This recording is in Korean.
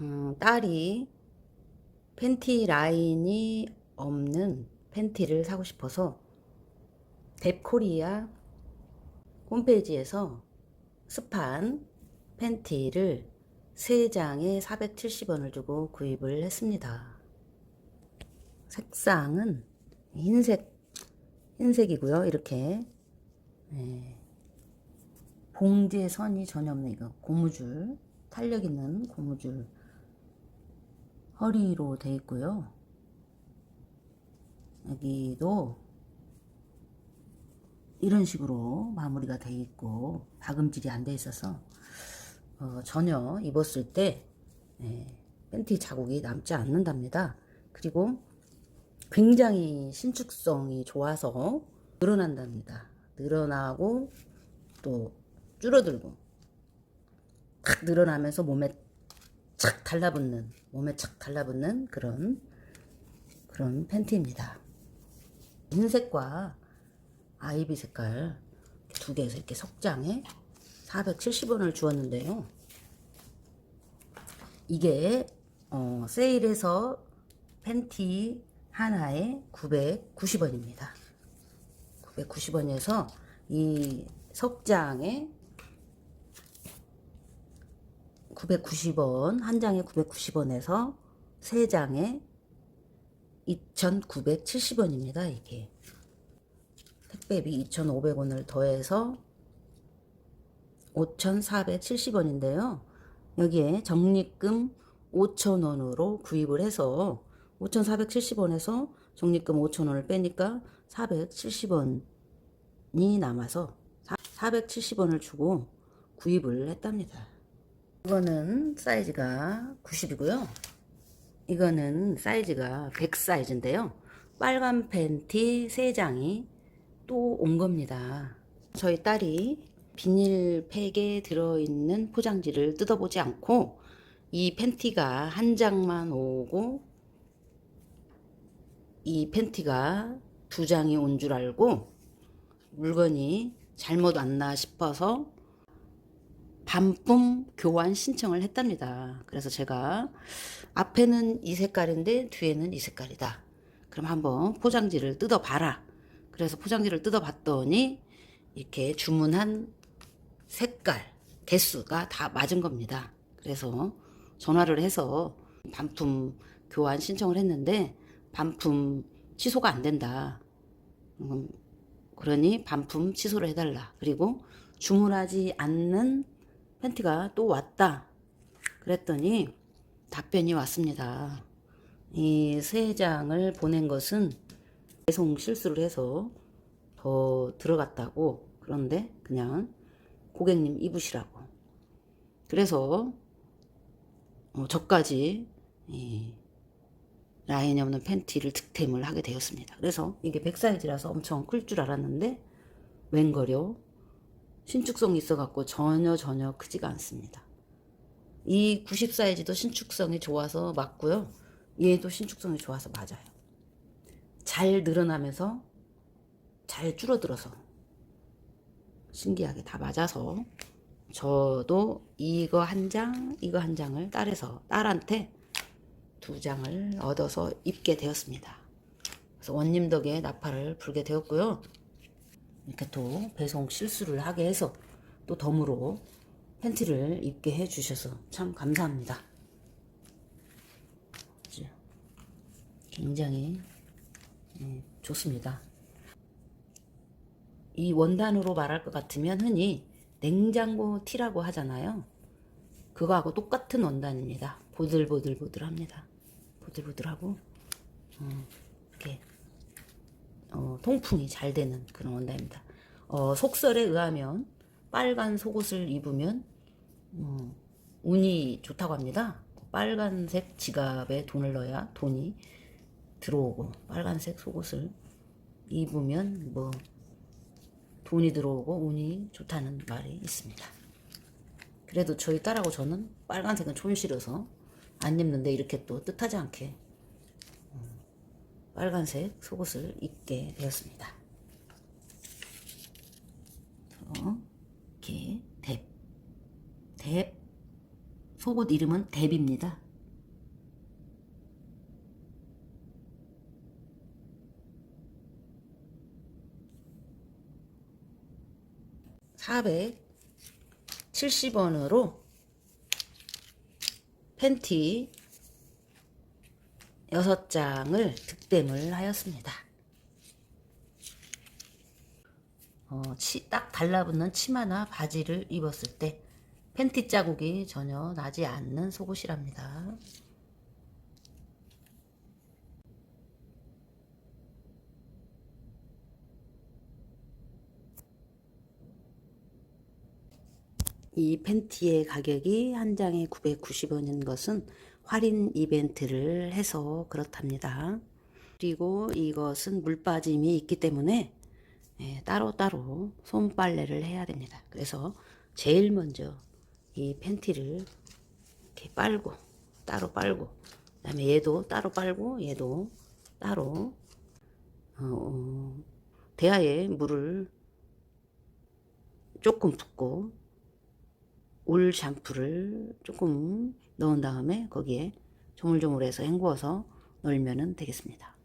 음, 딸이 팬티 라인이 없는 팬티를 사고 싶어서 뎁코리아 홈페이지에서 스판 팬티를 3장에 470원을 주고 구입을 했습니다. 색상은 흰색, 흰색이고요. 이렇게 네. 봉제 선이 전혀 없는 이거 고무줄 탄력 있는 고무줄 허리로 돼 있고요. 여기도 이런 식으로 마무리가 돼 있고 박음질이 안 돼 있어서 어, 전혀 입었을 때 예, 팬티 자국이 남지 않는답니다. 그리고 굉장히 신축성이 좋아서 늘어난답니다. 늘어나고 또 줄어들고 탁 늘어나면서 몸에 착 달라붙는 몸에 착 달라붙는 그런 그런 팬티입니다. 흰색과 아이비 색깔 두 개에서 이렇게 석장에 470원을 주었는데요. 이게 어, 세일해서 팬티 하나에 990원입니다. 990원에서 이 석장에 990원, 한 장에 990원에서 세 장에 2,970원입니다. 이게 택배비 2,500원을 더해서 5,470원인데요. 여기에 적립금 5,000원으로 구입을 해서 5,470원에서 적립금 5,000원을 빼니까 470원이 남아서 470원을 주고 구입을 했답니다. 이거는 사이즈가 90이고요. 이거는 사이즈가 100 사이즈인데요. 빨간 팬티 3장이 또 온 겁니다. 저희 딸이 비닐팩에 들어있는 포장지를 뜯어보지 않고 이 팬티가 한 장만 오고 이 팬티가 두 장이 온 줄 알고 물건이 잘못 왔나 싶어서 반품 교환 신청을 했답니다. 그래서 제가 앞에는 이 색깔인데 뒤에는 이 색깔이다. 그럼 한번 포장지를 뜯어봐라. 그래서 포장지를 뜯어봤더니 이렇게 주문한 색깔, 개수가 다 맞은 겁니다. 그래서 전화를 해서 반품 교환 신청을 했는데 반품 취소가 안 된다. 음, 그러니 반품 취소를 해달라. 그리고 주문하지 않는 팬티가 또 왔다. 그랬더니 답변이 왔습니다. 이 세 장을 보낸 것은 배송 실수를 해서 더 들어갔다고 그런데 그냥 고객님 입으시라고. 그래서 어, 저까지 이 라인이 없는 팬티를 득템을 하게 되었습니다. 그래서 이게 100 사이즈라서 엄청 클 줄 알았는데 웬걸요 신축성이 있어갖고 전혀 전혀 크지가 않습니다. 이 90 사이즈도 신축성이 좋아서 맞고요. 얘도 신축성이 좋아서 맞아요. 잘 늘어나면서 잘 줄어들어서 신기하게 다 맞아서 저도 이거 한 장, 이거 한 장을 딸에서 딸한테 두 장을 얻어서 입게 되었습니다. 그래서 원님 덕에 나팔을 불게 되었고요. 이렇게 또 배송 실수를 하게 해서 또 덤으로 팬티를 입게 해주셔서 참 감사합니다. 굉장히 예, 좋습니다. 이 원단으로 말할 것 같으면 흔히 냉장고 티라고 하잖아요. 그거하고 똑같은 원단입니다. 보들보들보들합니다. 보들보들하고 어, 이렇게 어, 통풍이 잘 되는 그런 원단입니다. 어, 속설에 의하면 빨간 속옷을 입으면 어, 운이 좋다고 합니다. 빨간색 지갑에 돈을 넣어야 돈이 들어오고 빨간색 속옷을 입으면 뭐 돈이 들어오고 운이 좋다는 말이 있습니다. 그래도 저희 딸하고 저는 빨간색은 좀 싫어서 안 입는데 이렇게 또 뜻하지 않게 음, 빨간색 속옷을 입게 되었습니다. 이렇게 뎁, 뎁 속옷 이름은 뎁입니다. 470원으로 팬티 6장을 득템을 하였습니다. 어, 치, 딱 달라붙는 치마나 바지를 입었을 때 팬티 자국이 전혀 나지 않는 속옷이랍니다. 이 팬티의 가격이 한 장에 990원인 것은 할인 이벤트를 해서 그렇답니다. 그리고 이것은 물빠짐이 있기 때문에 예, 따로따로 손빨래를 해야 됩니다. 그래서 제일 먼저 이 팬티를 이렇게 빨고 따로 빨고 그 다음에 얘도 따로 빨고 얘도 따로 어, 어, 대야에 물을 조금 붓고 올 샴푸를 조금 넣은 다음에 거기에 조물조물해서 헹구어서 넣으면 되겠습니다.